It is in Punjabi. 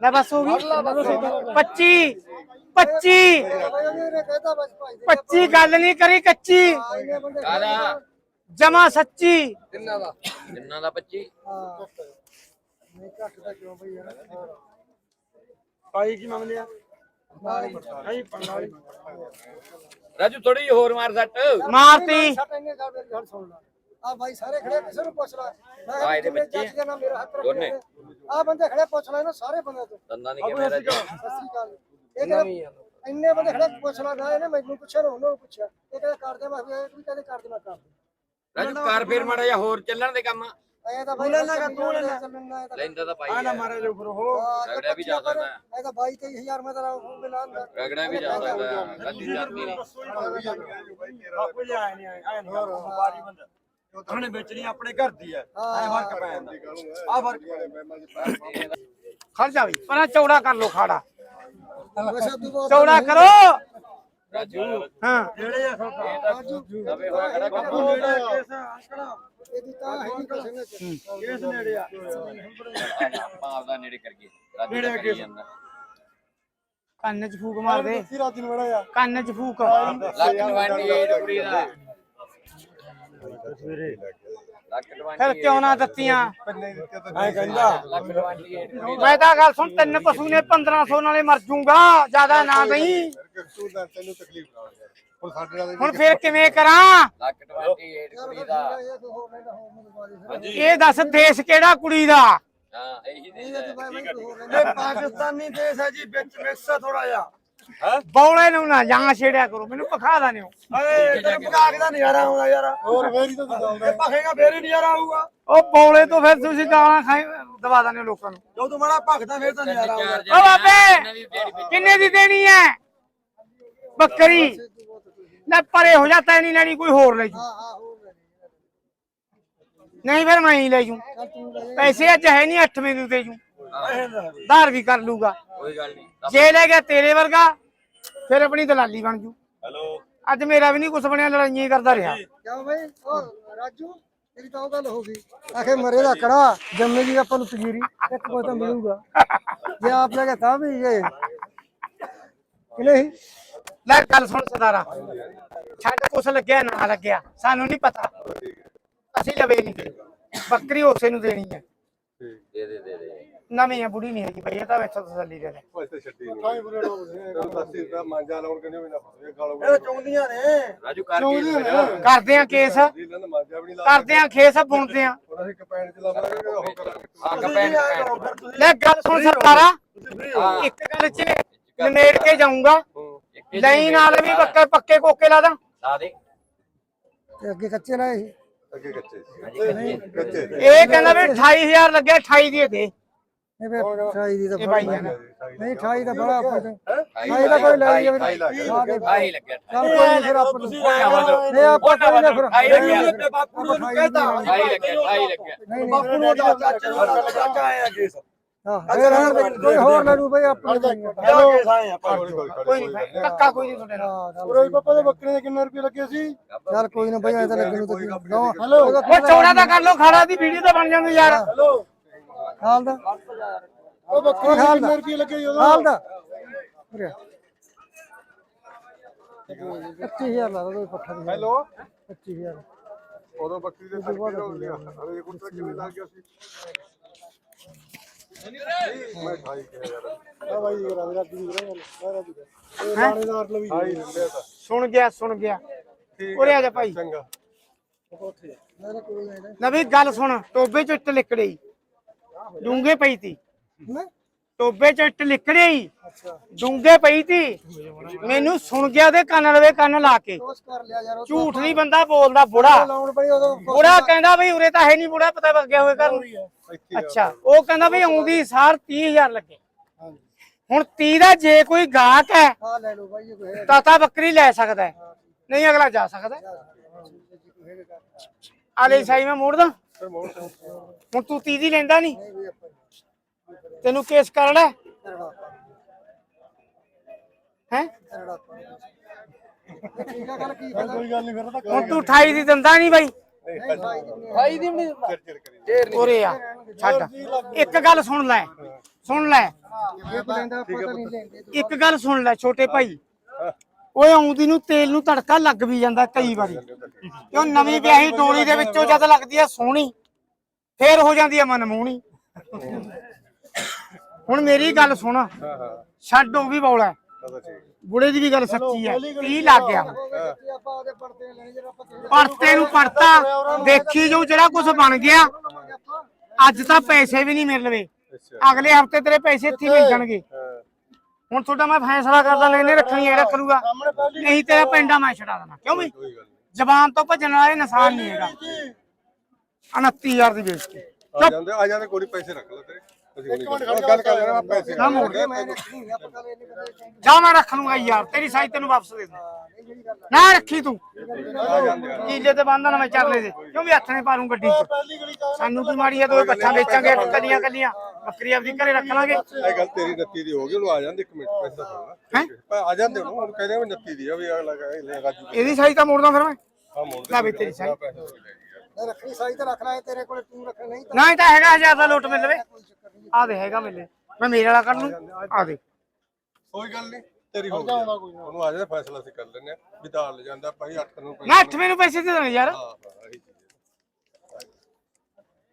ਲੈ ਬਸ ਹੋ ਗਈ 25 25 25 ਗੱਲ ਨਹੀਂ ਕਰੀ ਕੱਚੀ ਕਾਦਾ ਜਮਾ ਸੱਚੀ ਕਿੰਨਾ ਦਾ ਕਿੰਨਾ ਦਾ 25 ਭਾਈ ਕੀ ਮੰਗਦੇ ਆ ਭਾਈ 45 ਰਾਜੂ ਥੋੜੀ ਹੋਰ ਮਾਰ ਸੱਟ ਮਾਰਤੀ ਆ ਭਾਈ ਸਾਰੇ ਖੜੇ ਕਿਸੇ ਨੂੰ ਪੁੱਛ ਲੈ। ਮੈਂ ਆ ਇਹਦੇ ਕਿਹਾ ਬੱਚੇ? ਜੱਜ ਦੇ ਨਾਲ ਮੇਰਾ ਹੱਥ ਦੋਨੇ। ਆ ਬੰਦੇ ਖੜੇ ਪੁੱਛ ਲੈ ਨਾ ਸਾਰੇ ਬੰਦੇ ਤੋਂ। ਦੰਦਾਂ ਨਹੀਂ ਕਿਵੇਂ ਰਾਜੂ ਸਤਿ ਸ੍ਰੀ ਅਕਾਲ। ਇਹ ਕਹਿੰਦੇ ਇੰਨੇ ਬੰਦੇ ਖੜੇ ਪੁੱਛ ਲੈ ਨਾ ਇਹਨੇ ਮੈਨੂੰ ਪੁੱਛਿਆ ਨਾ ਉਹਨਾਂ ਨੂੰ ਪੁੱਛਿਆ। ਇਹ ਕਹਿੰਦੇ ਕਰਦੇ ਮੈਂ ਕਿਹਾ ਇਹ ਵੀ ਕਹਿੰਦੇ ਕਰਦੇ ਮੈਂ ਕਰ ਰਾਜੂ ਕਰ ਫੇਰ ਮਾੜਾ ਜਿਹਾ ਹੋਰ ਚੱਲਣ ਦੇ ਕੰਮ। ਐ ਤਾਂ ਭਾਈ ਲੈਣਾ ਗਾ, ਤੂੰ ਲੈਣਾ। ਚੱਲਣਾ ਇਹ ਤਾਂ ਲੈਂਦਾ ਤਾਂ ਪਾਈ ਆ ਨਾ ਮਾਰੇ ਜੋ ਫਿਰ ਹੋ। ਰਗੜਾ ਵੀ ਜਾ ਸਕਦਾ। ਹੈ। ਇਹ ਤਾਂ 22 23000 ਮੈਂ ਤਾਂ ਉਹ ਬਿਨਾਂ ਦਾ ਰਗੜਾ ਵੀ ਜਾ ਸਕਦਾ ਹੈ। ਗੱਡੀ ਜਾਂਦੀ ਨਹੀਂ। ਬਾਪੂ ਜੀ ਆਏ ਨਹੀਂ ਆਏ ਆਏ ਨਹੀਂ ਬਾਜੀ ਬੰਦਾ। ਉਹਨੇ ਵੇਚਣੀ ਆਪਣੇ ਘਰ ਦੀ ਹੈ। ਐ ਫ਼ਰਕ ਪੈ ਜਾਂਦਾ। ਆ ਫ਼ਰਕ ਖੜ ਜਾ ਵੀ ਪਰਾਂ ਚੌੜਾ ਕਰ ਲੋ ਖਾੜਾ। ਚੌੜਾ ਕਰੋ। ਰਾਜੂ। ਹਾਂ। ਜਿਹੜੇ ਆ ਸੌਦਾ। ਦਵੇ ਹੋਇਆ ਖੜਾ ਕੰਮ? ਨੇੜੇ ਆ ਕੇਸ ਅੰਕੜਾ ਇਹਦੀ ਤਾਂ ਹੈ ਨਹੀਂ ਕਿਸੇ ਨੇ ਕੇਸ ਨੇੜੇ ਆ। ਆਪਾਂ ਆਪਦਾ ਨੇੜੇ ਕਰਕੇ ਰਾਜੂ ਦਾ ਕਰੀ। ਜਾਂਦਾ। ਕੰਨ 'ਚ ਫੂਕ ਮਾਰ ਦੇ। ਰਾਤ ਨੂੰ ਬੜਾ ਆ। ਕੰਨ 'ਚ ਫੂਕ। ਲੱਖ 28 ਕੁੜੀ ਦਾ। ਲੱਖ 28 ਫਿਰ ਕਿਉਂ ਨਾ ਦਿੱਤੀਆਂ? ਐ ਕਹਿੰਦਾ। ਲੱਖ 28 ਕੁੜੀ ਮੈਂ ਤਾਂ ਗੱਲ ਸੁਣ ਤਿੰਨ ਪਸ਼ੂ ਨੇ 1500 ਨਾਲੇ ਮਰ ਜੂਗਾ ਜ਼ਿਆਦਾ ਨਾ ਨਹੀਂ ਤੈਨੂੰ ਤਕਲੀਫ ਨਾ ਹੋਵੇ ਹੁਣ ਸਾਡੇ ਨਾਲ ਹੁਣ ਫਿਰ ਕਿਵੇਂ ਕਰਾਂ? ਲੱਖ 28 ਕੁੜੀ ਦਾ। ਇਹ ਦੱਸ ਦੇਸ਼ ਕਿਹੜਾ ਕੁੜੀ ਦਾ? ਹਾਂ ਇਹੀ ਦੇ ਇਹ ਪਾਕਿਸਤਾਨੀ ਦੇਸ਼ ਹੈ ਜੀ ਵਿੱਚ ਮਿਕਸ ਆ ਥੋੜਾ ਜਿਹਾ। ਬੌਲੇ ਨੂੰ ਨਾ ਜਾਂ ਛੇੜਿਆ ਕਰੋ ਮੈਨੂੰ ਪਖਾ ਦਾ ਨਿਓ ਅਰੇ ਤੈਨੂੰ ਪਕਾਕ ਦਾ ਨਜ਼ਾਰਾ ਆਉਂਦਾ ਯਾਰ। ਹੋਰ ਫੇਰੀ ਤਾਂ ਚੱਲਦਾ ਇਹ ਭਖੇਗਾ ਫੇਰ ਹੀ ਨਜ਼ਾਰਾ ਆਊਗਾ। ਉਹ ਬੌਲੇ ਤੋਂ ਫਿਰ ਤੁਸੀਂ ਗਾਲਾਂ ਖਾਈ ਦਵਾ ਦਨੇ ਲੋਕਾਂ ਨੂੰ। ਜਦੋਂ ਤੂੰ ਮਾੜਾ ਭਖਦਾ ਫੇਰ ਤਾਂ ਨਜ਼ਾਰਾ ਆਊਗਾ। ਓ ਬਾਬੇ ਕਿੰਨੇ ਦੀ ਦੇਣੀ ਹੈ? ਬੱਕਰੀ। ਲੈ ਪਰੇ ਹੋ ਜਾ ਤੈ ਨਹੀਂ ਲੈਣੀ ਕੋਈ ਹੋਰ ਲੈ ਜੂ। ਨਹੀਂ ਫਿਰ ਮੈਂ ਹੀ ਲੈ ਜੂ। ਪੈਸੇ ਅੱਜ ਹੈ ਨਹੀਂ 8ਵੇਂ ਨੂੰ ਦੇ ਜੂ। ਧਾਰ ਵੀ ਕਰ ਲੂਗਾ। ਕੋਈ ਗੱਲ ਨਹੀਂ। ਜੇ ਲੈ ਗਿਆ ਤੇਰੇ ਵਰਗਾ ਫਿਰ ਆਪਣੀ ਦਲਾਲੀ ਬਣ ਜੂ। ਹੈਲੋ। ਅੱਜ ਮੇਰਾ ਵੀ ਨਹੀਂ ਕੁਝ ਬਣਿਆ ਲੜਾਈਆਂ ਹੀ ਕਰਦਾ ਰਿਹਾ। ਕਿਉਂ ਬਈ? ਉਹ ਰਾਜੂ ਤੇਰੀ ਤਾਂ ਉਹ ਗੱਲ ਹੋ ਗਈ। ਆਖੇ ਮਰੇ ਦਾ ਕੜਾ ਜੰਮੇ ਦੀ ਆਪਾਂ ਨੂੰ ਤਗੀਰੀ ਇੱਕ ਕੋਈ ਤਾਂ ਮਿਲੂਗਾ। ਜੇ ਆਪ ਲੈ ਕੇ ਤਾਂ ਵੀ ਇਹ। ਕਿ ਨਹੀਂ? ਲੈ ਗੱਲ ਸੁਣ ਸਦਾਰਾ ਛੱਡ ਕੁਛ ਲੱਗਿਆ ਨਾ ਲੱਗਿਆ। ਸਾਨੂੰ ਨਹੀਂ ਪਤਾ। ਅਸੀਂ ਲਵੇ ਨਹੀਂ ਬੱਕਰੀ ਉਸੇ ਨੂੰ ਦੇਣੀ ਹੈ। ਦੇ ਦੇ ਦੇ ਦੇ। ਨਵੀਂ ਹੈ ਬੁੜੀ ਨਹੀਂ ਹੈਗੀ ਬਈ ਇਹ ਤਾਂ ਮੈਥੋਂ ਤਸੱਲੀ ਦੇ ਲੈ ਪੈਸੇ ਛੱਡੀ ਨਹੀਂ ਕਾਈ ਬੁਰੇ ਲੋਕ ਨੇ ਦੱਸੀ ਦਾ ਮਾਂਜਾ ਲਾਉਣ ਕਹਿੰਦੇ ਵੀ ਨਾ ਫਸੇ ਗਾਲੋ ਇਹ ਚੁੰਗਦੀਆਂ ਨੇ। ਰਾਜੂ ਕਰ ਕੇ ਫਿਰ? ਕਰਦੇ ਆ ਕੇਸ। ਕਰਦੇ ਆ ਖੇਸ ਬੁਣਦੇ ਆ। ਹੁਣ ਅਸੀਂ ਕਪੈਣ ਚ ਲਾਵਾਂਗੇ ਉਹ ਕਰਾਂਗੇ। ਲੈ ਗੱਲ ਸੁਣ ਸਰਦਾਰਾ ਇੱਕ ਗੱਲ ਚ ਨਿਮੇੜ ਕੇ ਜਾਊਂਗਾ। ਲਈ ਨਾਲ ਵੀ ਪੱਕੇ ਪੱਕੇ ਕੋਕੇ ਲਾ ਦਾਂ। ਲਾ ਦੇ। ਤੇ ਅੱਗੇ ਕੱਚੇ ਨਾ ਇਹ ਅੱਗੇ ਕੱਚੇ ਇਹ ਕਹਿੰਦਾ ਵੀ 28000 ਲੱਗਿਆ 28 ਦੀ ਦੇ ਇਹ ਵੇ 28 ਦੀ ਤਾਂ ਇਹ ਬਾਈ ਨੇ। ਨਹੀਂ 28 ਦਾ ਬੜਾ ਆਪਾਂ ਤੋਂ। 28 ਦਾ ਕੋਈ ਲੈ ਜਾਵੇ ਹਾਂ ਦੇ ਆਈ ਲੱਗਿਆ। ਚੱਲ ਕੋਈ ਨਹੀਂ ਫਿਰ ਆਪਾਂ ਤੁਸੀਂ ਨੂੰ ਆਏ ਕਰੋ ਨਹੀਂ ਆਪਾਂ ਕੋਈ ਨਾ ਫਿਰ। ਲੱਗਿਆ। ਤੇ ਬਾਪੂ ਨੂੰ ਕਹਿੰਦਾ ਆਈ ਲੱਗਿਆ ਆਈ ਲੱਗਿਆ। ਨਹੀਂ ਬਾਪੂ ਨਹੀਂ ਨੂੰ ਦਾ ਚਾਚਾ ਨੂੰ ਚਾਚਾ ਆਇਆ ਕੇਸ। ਹਾਂ ਇਹ ਰਹਿਣ ਦੇ, ਕੋਈ ਹੋਰ ਲੈ ਲੂ ਬਈ ਆਪਣੇ ਤੋਂ ਹੀ ਆ। ਕਿਹੜਾ ਕੇਸ ਆਏ ਆਪਾਂ। ਕੋਈ ਨਹੀਂ। ਧੱਕਾ ਕੋਈ ਨਹੀਂ ਤੁਹਾਡੇ ਨਾਲ। ਹਾਂ, ਚੱਲ ਉਰੇ ਪਾਪਾ ਦੇ ਬੱਕਰੇ ਦੇ ਕਿੰਨੇ ਰੁਪਏ ਲੱਗੇ ਸੀ? ਚੱਲ ਕੋਈ ਨਾ ਬਈ ਐ ਤਾਂ ਲੱਗਣ ਨੂੰ ਤਾਂ ਹੈਲੋ ਉਹ ਚੌੜਾ ਤਾਂ ਕਰ ਲੋ ਖਾੜਾ ਦੀ ਵੀਡੀਓ ਤਾਂ ਬਣ ਜਾਂਦੀ ਯਾਰ। ਹਾਲ? ਦਾ? ਉਹ ਬੱਕਰੇ ਦੇ ਕਿੰਨੇ ਰੁਪਏ ਲੱਗੇ ਸੀ ਉਦੋਂ ਹਾਲ ਦਾ? ਉਰੇ 25000 ਲਾ ਦੋ ਪੱਠਾ ਦੀ ਹੈਲੋ? 25000 ਉਦੋਂ ਬੱਕਰੀ ਦੇ ਸਰਕੀ ਹੋ ਗਿਆ ਅਰੇ ਕੁੱਤਾ ਕਿਵੇਂ ਲੱਗ ਗਿਆ ਸੀ ਮੈਂ ਖਾਈ ਕੇ ਯਾਰ। ਆ ਭਾਈ ਇਹ ਰਾਜ ਰਾਜ ਦੀ ਗੱਲ ਆ ਰਾਜ ਦੀ ਇਹ ਲਾਣੇਦਾਰ ਲਵੀ ਖਾਈ ਦਿੰਦੇ ਤਾਂ। ਸੁਣ ਗਿਆ ਸੁਣ ਗਿਆ। ਠੀਕ ਉਰੇ ਆ ਜਾ ਭਾਈ। ਚੰਗਾ। ਮੇਰੇ ਕੋਲ ਲੈ ਲੈ ਨਵੀਂ ਗੱਲ ਸੁਣ ਟੋਬੇ ਚ ਇੱਟ ਡੂੰਗੇ ਪਈ ਤੀ। ਟੋਬੇ ਚ ਇੱਟ ਲਿਕੜੀ ਡੂੰਗੇ ਪਈ ਤੀ। ਮੈਨੂੰ ਸੁਣ ਗਿਆ ਉਹਦੇ ਕੰਨ ਲਵੇ ਕੰਨ ਲਾ ਕੇ। ਦੋਸ ਕਰ ਲਿਆ ਯਾਰ ਉਹ ਝੂਠ ਨਹੀਂ ਬੰਦਾ ਬੋਲਦਾ ਬੁੜਾ। ਲਾਉਣ ਬੜੀ ਉਦੋਂ ਬੁੜਾ ਕਹਿੰਦਾ ਬਈ ਉਰੇ ਤਾਂ ਹੈ ਨਹੀਂ ਬੁੜਾ ਪਤਾ ਲੱਗਿਆ ਹੋਵੇ ਘਰ ਨੂੰ ਅੱਛਾ ਉਹ ਕਹਿੰਦਾ ਬਈ ਆਉਂਦੀ ਸਾਰ 30000 ਲੱਗੇ। ਹੁਣ 30 ਦਾ ਜੇ ਕੋਈ ਗਾਹਕ ਹੈ ਆ ਲੈ ਲਓ ਬਾਈ ਇਹ ਕੋਈ ਹੈ ਤਾਂ ਤਾਂ ਬੱਕਰੀ ਲੈ ਸਕਦਾ ਹੈ। ਨਹੀਂ ਅਗਲਾ ਜਾ ਸਕਦਾ ਹੈ। ਆਲੇ ਸਾਈ ਮੈਂ ਮੋੜ ਦਾਂ ਫਿਰ ਮੋੜ ਤੋਂ। ਹੁਣ ਤੂੰ 30 ਦੀ ਲੈਂਦਾ ਨਹੀਂ? ਨਹੀਂ ਵੀ ਆਪਾਂ ਤੈਨੂੰ ਕੇਸ ਕਰਨਾ ਹੈ? ਕਰੜਾ ਹੈਂ? ਕਰੜਾ ਠੀਕ ਆ ਗੱਲ ਕੀ ਕੋਈ ਗੱਲ ਨਹੀਂ ਫਿਰ ਤਾਂ ਹੁਣ ਤੂੰ 28 ਦੀ ਦਿੰਦਾ ਨਹੀਂ ਬਾਈ। ਭਾਈ ਦੀ ਨਹੀਂ ਉਰੇ ਆ ਛੱਡ। ਇੱਕ ਗੱਲ ਸੁਣ ਲੈ ਸੁਣ ਲੈ। ਨਹੀਂ ਇੱਕ ਗੱਲ ਸੁਣ ਲੈ ਛੋਟੇ ਭਾਈ। ਓਏ ਆਉਂਦੀ ਨੂੰ ਤੇਲ ਨੂੰ ਤੜਕਾ ਲੱਗ ਵੀ ਜਾਂਦਾ ਕਈ ਵਾਰੀ। ਕਿਉਂ ਨਵੀਂ ਵਿਆਹੀ ਡੋਲੀ ਦੇ ਵਿੱਚੋਂ ਜਦ ਲੱਗਦੀ ਆ ਸੋਹਣੀ ਫੇਰ ਹੋ ਜਾਂਦੀ ਆ ਮਨਮੋਹਣੀ ਹੁਣ ਮੇਰੀ ਗੱਲ ਸੁਣ। ਹਾਂ ਹਾਂ। ਛੱਡ ਉਹ ਵੀ ਬੌਲਾ। ਬੁੜੇ ਦੀ ਵੀ ਗੱਲ ਸੱਚੀ ਹੈ 30 ਲੱਗ ਗਿਆ। ਪਰਤੇ ਨੂੰ ਪਰਤਾ। ਦੇਖੀ ਜੋ ਜਿਹੜਾ ਕੁਝ ਬਣ ਗਿਆ। ਅੱਜ ਤਾਂ ਪੈਸੇ ਵੀ ਨਹੀਂ ਮਿਲ ਲਵੇ ਅੱਛਾ। ਅਗਲੇ ਹਫ਼ਤੇ ਤੇਰੇ ਪੈਸੇ ਇੱਥੇ ਮਿਲ ਜਾਣਗੇ। ਹੁਣ ਤੁਹਾਡਾ ਮੈਂ ਫੈਸਲਾ ਕਰਦਾ ਲੈਣੇ ਰੱਖਣੀ ਹੈ ਰੱਖ ਲੂਗਾ ਨਹੀਂ ਤੇਰਾ ਪਿੰਡਾ ਮੈਂ ਛਡਾ ਦੇਣਾ। ਕਿਉਂ ਨਹੀਂ। ਜ਼ਬਾਨ ਤੋਂ ਭੱਜਣ ਵਾਲਾ ਇਹ ਨਿਸ਼ਾਨ ਨਹੀਂ ਹੈਗਾ। 29000 ਦੀ ਬੇਇੱਜ਼ਤੀ। ਆ ਜਾਂਦੇ ਆ ਜਾਂਦੇ ਕੋਈ ਪੈਸੇ ਰੱਖ ਲਓ ਤੇਰੇ। ਗੱਲ ਕਰ ਲੈਣਾ ਪੈਸੇ ਜਾ ਮੈਂ ਰੱਖ ਲੂੰਗਾ ਯਾਰ ਤੇਰੀ ਸਾਈ ਤੈਨੂੰ ਵਾਪਸ ਦੇ ਦੂੰ ਨਾ ਰੱਖੀ ਤੂੰ। ਕੀਲੇ ਤੇ ਬੰਨਦਾ ਨਾ ਮੈਂ ਚੱਲੇ ਦੇ ਕਿਉਂ ਵੀ ਹੱਥ ਨੇ ਪਾ ਲੂੰ ਗੱਡੀ 'ਚ? ਸਾਨੂੰ ਕੀ ਮਾੜੀ ਹੈ ਦੋ ਪੱਠਾ ਵੇਚਾਂਗੇ ਕੱਲੀਆਂ ਕੱਲੀਆਂ। ਬੱਕਰੀ ਆਪਦੀ ਘਰੇ ਰੱਖ ਲਾਂਗੇ। ਇਹ ਗੱਲ ਤੇਰੀ ਨੱਤੀ ਦੀ ਹੋ ਗਈ ਉਹਨੂੰ ਆ ਜਾਂਦੇ ਇੱਕ ਮਿੰਟ ਪੈਸੇ ਦਾ ਹੈਂ? ਪਰ ਆ ਜਾਂਦੇ ਉਹਨੂੰ ਕਹਿੰਦੇ ਵੀ ਨੱਤੀ ਦੀ ਆ ਵੀ ਅਗਲਾ ਲੈ ਰਾਜੂ ਇਹਦੀ ਸਾਈ ਤਾਂ ਮੋੜਦਾ ਫਿਰ ਮੈਂ। ਆ ਮੋੜ ਲੈ ਵੀ ਤੇਰੀ ਸਾਈ। ਹੋ ਨਹੀਂ ਰੱਖਣੀ ਸਾਈ ਤੇ ਰੱਖਣਾ ਹੈ ਤੇਰੇ ਕੋਲੇ ਤੂੰ ਰੱਖ ਨਹੀਂ ਤਾਂ। ਨਾ ਇਹ ਤਾਂ ਹੈਗਾ ਹਜ਼ਾਰ ਦਾ ਲੁੱਟ ਮਿਲ ਲਵੇ ਆ ਦੇ ਹੈਗਾ ਮਿਲੇ। ਮੈਂ ਮੇਰੇ ਵਾਲਾ ਕਰ ਲੂੰ। ਆ ਦੇ। ਕੋਈ ਗੱਲ ਨਹੀਂ। ਤੇਰੀ ਹੋ ਗਈ ਉਹਨੂੰ ਆ ਜਾਂਦਾ ਫੈਸਲਾ ਅਸੀਂ ਕਰ ਲੈਂਦੇ ਆ ਵੀ ਤਾਂ ਲੈ ਜਾਂਦਾ ਭਾਈ 8 ਨੂੰ ਨਾ ਅੱਠਵੇਂ ਨੂੰ ਪੈਸੇ ਦੇ ਦੇਣੇ ਯਾਰ। ਹਾਂ ਹਾਂ ਇਹੀ ਚੀਜ਼